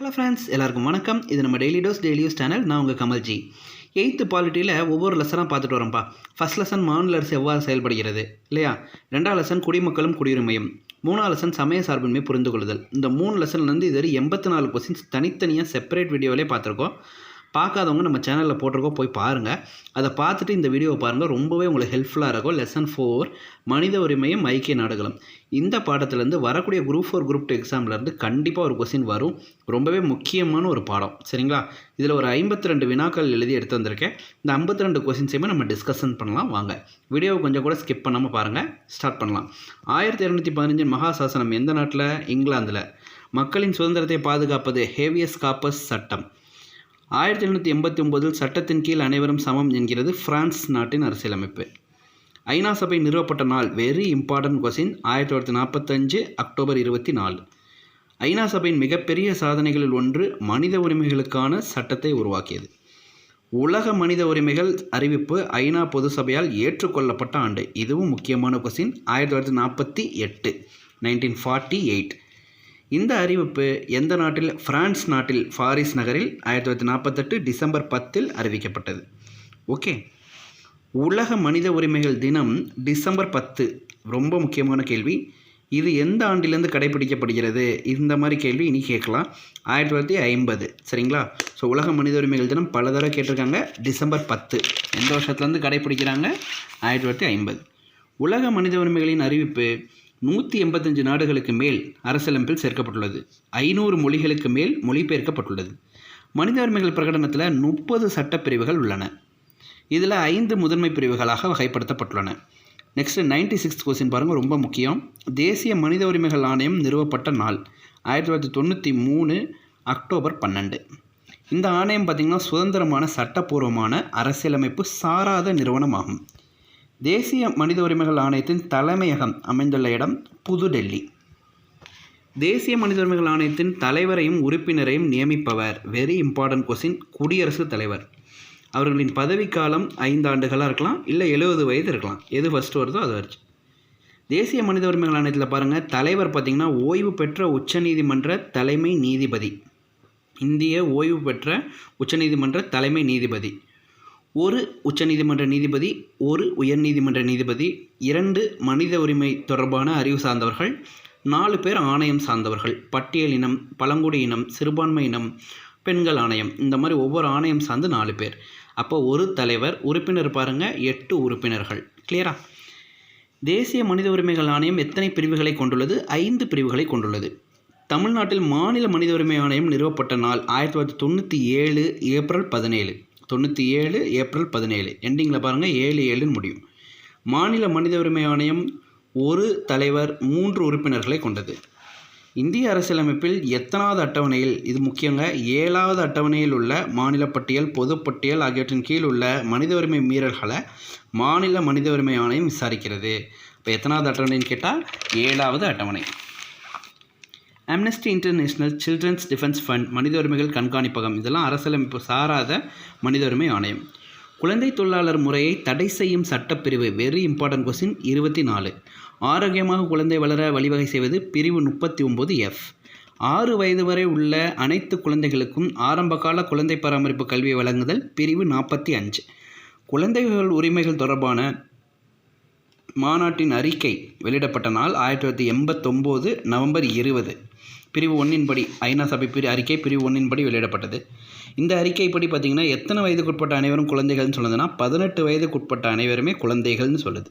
Hello friends எல்லாருக்கும் வணக்கம். இது நம்ம daily dose daily use channel நான் உங்கள் கமல்ஜி எயித்து பாலிட்டியில் ஒவ்வொரு லெசனாக பார்த்துட்டு வரோம்ப்பா ஃபஸ்ட் லெசன் மாநில அரசு எவ்வாறு செயல்படுகிறது? இல்லையா? ரெண்டாவது லெசன் குடிமக்களும் குடியுரிமையும். மூணாவது லெசன் சமய சார்பின்மை புரிந்து கொள்ளுதல் இந்த மூணு லெசன்லேருந்து இது எண்பத்தி நாலு கொஸ்டின்ஸ் தனித்தனியாக செப்பரேட் வீடியோவிலே பார்த்துருக்கோம். பார்க்காதவங்க நம்ம சேனலில் போட்டிருக்கோம் போய் பாருங்கள் அதை பார்த்துட்டு இந்த வீடியோவை பாருங்கள் ரொம்பவே உங்களுக்கு ஹெல்ப்ஃபுல்லாக இருக்கும். லெசன் ஃபோர் மனித உரிமையும் ஐக்கிய நாடுகளும். இந்த பாடத்துலேருந்து வரக்கூடிய குரூப் ஃபோர் குரூப் டூ எக்ஸாம்லேருந்து கண்டிப்பாக ஒரு கொஸ்டின் வரும். ரொம்பவே முக்கியமான ஒரு பாடம். சரிங்களா? இதில் ஒரு ஐம்பத்தி ரெண்டு வினாக்கள் எழுதி எடுத்து வந்திருக்கேன். இந்த ஐம்பத்தி ரெண்டு கொஸ்டின்ஸையுமே நம்ம டிஸ்கஷன் பண்ணலாம். வாங்க. வீடியோவை கொஞ்சம் கூட ஸ்கிப் பண்ணாமல் பாருங்கள் ஸ்டார்ட் பண்ணலாம். ஆயிரத்தி இரநூத்தி பதினஞ்சு மகாசாசனம் எந்த நாட்டில்? இங்கிலாந்தில். மக்களின் சுதந்திரத்தை பாதுகாப்பது ஹேவியஸ் காப்பஸ் சட்டம். ஆயிரத்தி எழுநூற்றி எண்பத்தி ஒம்போதில் சட்டத்தின் கீழ் அனைவரும் சமம் என்கிறது பிரான்ஸ் நாட்டின் அரசியலமைப்பு. ஐநா சபை நிறுவப்பட்ட நாள் வெரி இம்பார்ட்டன்ட் கொஸ்டின் ஆயிரத்தி தொள்ளாயிரத்தி நாற்பத்தஞ்சு அக்டோபர் இருபத்தி நாலு. ஐநா சபையின் மிகப்பெரிய சாதனைகளில் ஒன்று மனித உரிமைகளுக்கான சட்டத்தை உருவாக்கியது. உலக மனித உரிமைகள் அறிவிப்பு ஐநா பொது சபையால் ஏற்றுக்கொள்ளப்பட்ட ஆண்டு. இதுவும் முக்கியமான கொஸ்டின் ஆயிரத்தி தொள்ளாயிரத்தி நாற்பத்தி எட்டு நைன்டீன் ஃபார்ட்டி எயிட் இந்த அறிவிப்பு எந்த நாட்டில் பிரான்ஸ் நாட்டில் பாரிஸ் நகரில் ஆயிரத்தி தொள்ளாயிரத்தி நாற்பத்தெட்டு டிசம்பர் பத்தில் அறிவிக்கப்பட்டது. ஓகே. உலக மனித உரிமைகள் தினம் டிசம்பர் பத்து. ரொம்ப முக்கியமான கேள்வி. இது எந்த ஆண்டிலேருந்து கடைபிடிக்கப்படுகிறது? இந்த மாதிரி கேள்வி இனி கேட்கலாம். ஆயிரத்தி தொள்ளாயிரத்தி ஐம்பது. சரிங்களா? ஸோ உலக மனித உரிமைகள் தினம் பல தடவை கேட்டிருக்காங்க. டிசம்பர் பத்து. எந்த வருஷத்துலேருந்து கடைபிடிக்கிறாங்க? ஆயிரத்தி தொள்ளாயிரத்தி ஐம்பது. உலக மனித உரிமைகளின் அறிவிப்பு நூற்றி எண்பத்தஞ்சு நாடுகளுக்கு மேல் அரசியலமைப்பில் சேர்க்கப்பட்டுள்ளது. ஐநூறு மொழிகளுக்கு மேல் மொழிபெயர்க்கப்பட்டுள்ளது. மனித உரிமைகள் பிரகடனத்தில் முப்பது சட்டப்பிரிவுகள் உள்ளன. இதில் ஐந்து முதன்மை பிரிவுகளாக வகைப்படுத்தப்பட்டுள்ளன. நெக்ஸ்ட்டு நைன்டி சிக்ஸ்த் கொஸ்டின் பாருங்கள் ரொம்ப முக்கியம். தேசிய மனித உரிமைகள் ஆணையம் நிறுவப்பட்ட நாள் ஆயிரத்தி தொள்ளாயிரத்தி தொண்ணூற்றி மூணு அக்டோபர் பன்னெண்டு. இந்த ஆணையம் பார்த்திங்கன்னா சுதந்திரமான சட்டப்பூர்வமான அரசியலமைப்பு சாராத நிறுவனமாகும். தேசிய மனித உரிமைகள் ஆணையத்தின் தலைமையகம் அமைந்துள்ள இடம் புதுடெல்லி. தேசிய மனித உரிமைகள் ஆணையத்தின் தலைவரையும் உறுப்பினரையும் நியமிப்பவர் வெரி இம்பார்ட்டன்ட் கொஸ்டின் குடியரசுத் தலைவர். அவர்களின் பதவிக்காலம் ஐந்து ஆண்டுகளாக இருக்கலாம் இல்லை எழுபது வயது இருக்கலாம். எது ஃபஸ்ட்டு வருதோ அது வரைக்கும் தேசிய மனித உரிமைகள் ஆணையத்தில் பாருங்கள் தலைவர் பார்த்திங்கன்னா ஓய்வு பெற்ற உச்சநீதிமன்ற தலைமை நீதிபதி. இந்திய ஓய்வு பெற்ற உச்சநீதிமன்ற தலைமை நீதிபதி. ஒரு உச்சநீதிமன்ற நீதிபதி ஒரு உயர்நீதிமன்ற நீதிபதி இரண்டு மனித உரிமை தொடர்பான அறிவு சார்ந்தவர்கள் நாலு பேர் ஆணையம் சார்ந்தவர்கள் பட்டியல் இனம் பழங்குடி இனம் சிறுபான்மை இனம் பெண்கள் ஆணையம் இந்த மாதிரி ஒவ்வொரு ஆணையம் சார்ந்து நாலு பேர். அப்போ ஒரு தலைவர் உறுப்பினர் பாருங்கள் எட்டு உறுப்பினர்கள். கிளியரா தேசிய மனித உரிமைகள் ஆணையம் எத்தனை பிரிவுகளை கொண்டுள்ளது? ஐந்து பிரிவுகளை கொண்டுள்ளது. தமிழ்நாட்டில் மாநில மனித உரிமை ஆணையம் நிறுவப்பட்ட நாள் ஆயிரத்தி தொள்ளாயிரத்தி தொண்ணூற்றி ஏழு ஏப்ரல் பதினேழு. தொண்ணூற்றி ஏழு ஏப்ரல் பதினேழு. எண்டிங்கில் பாருங்கள் ஏழு ஏழுன்னு முடியும். மாநில மனித உரிமை ஆணையம் ஒரு தலைவர் மூன்று உறுப்பினர்களை கொண்டது. இந்திய அரசியலமைப்பில் எத்தனாவது அட்டவணையில் இது முக்கியங்க ஏழாவது அட்டவணையில் உள்ள மாநில பட்டியல் பொதுப்பட்டியல் ஆகியவற்றின் கீழ் உள்ள மனித உரிமை மீறல்களை மாநில மனித உரிமை ஆணையம் விசாரிக்கிறது. இப்போ எத்தனாவது அட்டவணைன்னு கேட்டால் ஏழாவது அட்டவணை. Amnesty International Children's Defense Fund மனித உரிமைகள் கண்காணிப்பகம். இதெல்லாம் அரசியலமைப்பு சாராத மனித உரிமை ஆணையம். குழந்தை தொழிலாளர் முறையை தடை செய்யும் சட்டப்பிரிவு வெரி இம்பார்ட்டன்ட் கொஸ்டின் இருபத்தி நாலு ஆரோக்கியமாக குழந்தை வளர வழிவகை செய்வது பிரிவு முப்பத்தி ஒம்பது எஃப் ஆறு வயது வரை உள்ள அனைத்து குழந்தைகளுக்கும் ஆரம்பகால குழந்தை பராமரிப்பு கல்வியை வழங்குதல் பிரிவு நாற்பத்தி அஞ்சு. குழந்தைகள் உரிமைகள் தொடர்பான மாநாட்டின் அறிக்கை வெளியிடப்பட்ட நாள் ஆயிரத்தி தொள்ளாயிரத்தி எண்பத்தொம்போது நவம்பர் இருபது. பிரிவு ஒன்றின்படி ஐநா சபை பிரி அறிக்கை பிரிவு ஒன்றின்படி வெளியிடப்பட்டது. இந்த அறிக்கைப்படி பார்த்திங்கன்னா எத்தனை வயதுக்குட்பட்ட அனைவரும் குழந்தைகள்னு சொல்லுதுன்னா பதினெட்டு வயதுக்குட்பட்ட அனைவருமே குழந்தைகள்னு சொல்லுது.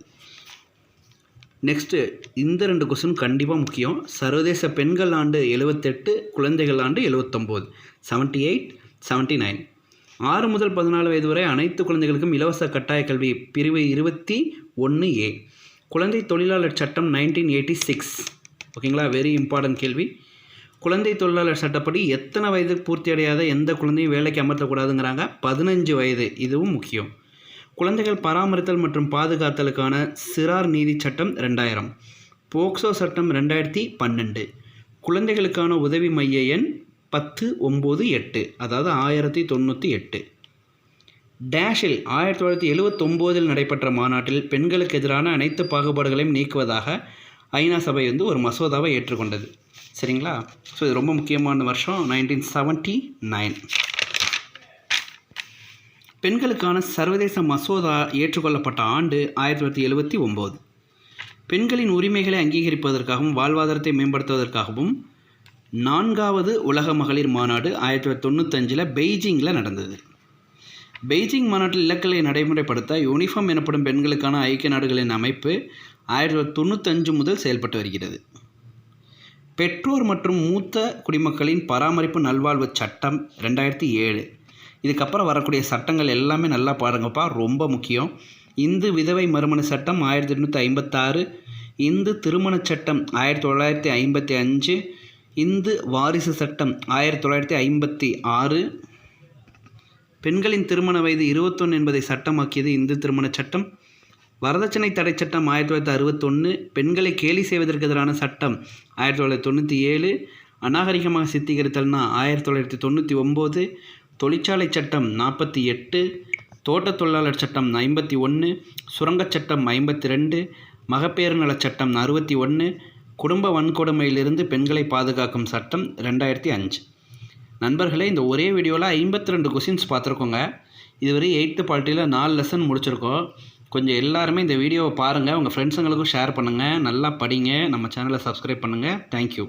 நெக்ஸ்ட்டு இந்த ரெண்டு கொஸ்டின் கண்டிப்பாக முக்கியம். சர்வதேச பெண்கள் ஆண்டு எழுவத்தெட்டு குழந்தைகள் ஆண்டு எழுவத்தொம்போது. செவன்ட்டி எயிட் செவன்ட்டி நைன் ஆறு முதல் பதினாலு வயது வரை அனைத்து குழந்தைகளுக்கும் இலவச கட்டாய கல்வி பிரிவு இருபத்தி ஒன்று ஏ. குழந்தை தொழிலாளர் சட்டம் நைன்டீன் எயிட்டி சிக்ஸ் ஓகேங்களா? வெரி இம்பார்ட்டன்ட் கேள்வி. குழந்தை தொழிலாளர் சட்டப்படி எத்தனை வயது பூர்த்தி அடையாத எந்த குழந்தையும் வேலைக்கு அமர்த்தக்கூடாதுங்கிறாங்க? பதினஞ்சு வயது. இதுவும் முக்கியம். குழந்தைகள் பராமரித்தல் மற்றும் பாதுகாத்தலுக்கான சிறார் நீதி சட்டம் ரெண்டாயிரம். போக்சோ சட்டம் ரெண்டாயிரத்தி பன்னெண்டு. குழந்தைகளுக்கான உதவி மைய எண் பத்து ஒம்பது எட்டு. அதாவது ஆயிரத்தி தொண்ணூற்றி எட்டு. டேஷில் ஆயிரத்தி தொள்ளாயிரத்தி எழுவத்தொம்போதில் நடைபெற்ற மாநாட்டில் பெண்களுக்கு எதிரான அனைத்து பாகுபாடுகளையும் நீக்குவதாக ஐநா சபை வந்து ஒரு மசோதாவை ஏற்றுக்கொண்டது. சரிங்களா? ஸோ இது ரொம்ப முக்கியமான வருஷம் நைன்டீன் செவன்ட்டி நைன் பெண்களுக்கான சர்வதேச மசோதா ஏற்றுக்கொள்ளப்பட்ட ஆண்டு ஆயிரத்தி தொள்ளாயிரத்தி எழுபத்தி ஒம்பது. பெண்களின் உரிமைகளை அங்கீகரிப்பதற்காகவும் வாழ்வாதாரத்தை மேம்படுத்துவதற்காகவும் நான்காவது உலக மகளிர் மாநாடு ஆயிரத்தி தொள்ளாயிரத்தி தொண்ணூத்தஞ்சில் பெய்ஜிங்கில் நடந்தது. பெய்ஜிங் மாநாட்டில் இலக்களை நடைமுறைப்படுத்த யூனிஃபார்ம் எனப்படும் பெண்களுக்கான ஐக்கிய நாடுகளின் அமைப்பு ஆயிரத்தி தொள்ளாயிரத்தி தொண்ணூத்தஞ்சு முதல் செயல்பட்டு வருகிறது. பெற்றோர் மற்றும் மூத்த குடிமக்களின் பராமரிப்பு நல்வாழ்வு சட்டம் ரெண்டாயிரத்தி ஏழு. இதுக்கப்புறம் வரக்கூடிய சட்டங்கள் எல்லாமே நல்லா பாருங்கப்பா ரொம்ப முக்கியம். இந்து விதவை மறுமண சட்டம் ஆயிரத்தி எண்ணூற்றி ஐம்பத்தாறு. இந்து திருமணச் சட்டம் ஆயிரத்தி தொள்ளாயிரத்தி ஐம்பத்தி அஞ்சு. இந்து வாரிசு சட்டம் ஆயிரத்தி தொள்ளாயிரத்தி ஐம்பத்தி ஆறு. பெண்களின் திருமண வயது இருபத்தொன்று என்பதை சட்டமாக்கியது இந்து திருமணச் சட்டம். வரதட்சணை தடை சட்டம் ஆயிரத்தி தொள்ளாயிரத்தி அறுபத்தொன்று பெண்களை கேலி செய்வதற்கு எதிரான சட்டம் ஆயிரத்தி தொள்ளாயிரத்தி தொண்ணூற்றி ஏழு. அநாகரிகமாக சித்தீகரித்தல்னா ஆயிரத்தி தொள்ளாயிரத்தி தொண்ணூற்றி ஒம்பது. தொழிற்சாலை சட்டம் நாற்பத்தி எட்டு. தோட்டத் தொழிலாளர் சட்டம் ஐம்பத்தி ஒன்று. சுரங்கச் சட்டம் ஐம்பத்தி ரெண்டு. மகப்பேறு நலச் சட்டம் அறுபத்தி ஒன்று. குடும்ப வன்கொடுமையிலிருந்து பெண்களை பாதுகாக்கும் சட்டம் ரெண்டாயிரத்தி அஞ்சு. நண்பர்களே இந்த ஒரே வீடியோவில் ஐம்பத்தி ரெண்டு கொஷின்ஸ் பார்த்துருக்கோங்க. இதுவரை எயித்து பார்ட்டியில் நாலு லெசன் முடிச்சிருக்கோம். கொஞ்சம் எல்லாருமே இந்த வீடியோவை பாருங்கள் உங்கள் ஃப்ரெண்ட்ஸுங்களுக்கும் ஷேர் பண்ணுங்கள் நல்லா படிங்க. நம்ம சேனலை சப்ஸ்கிரைப் பண்ணுங்கள் தேங்க்யூ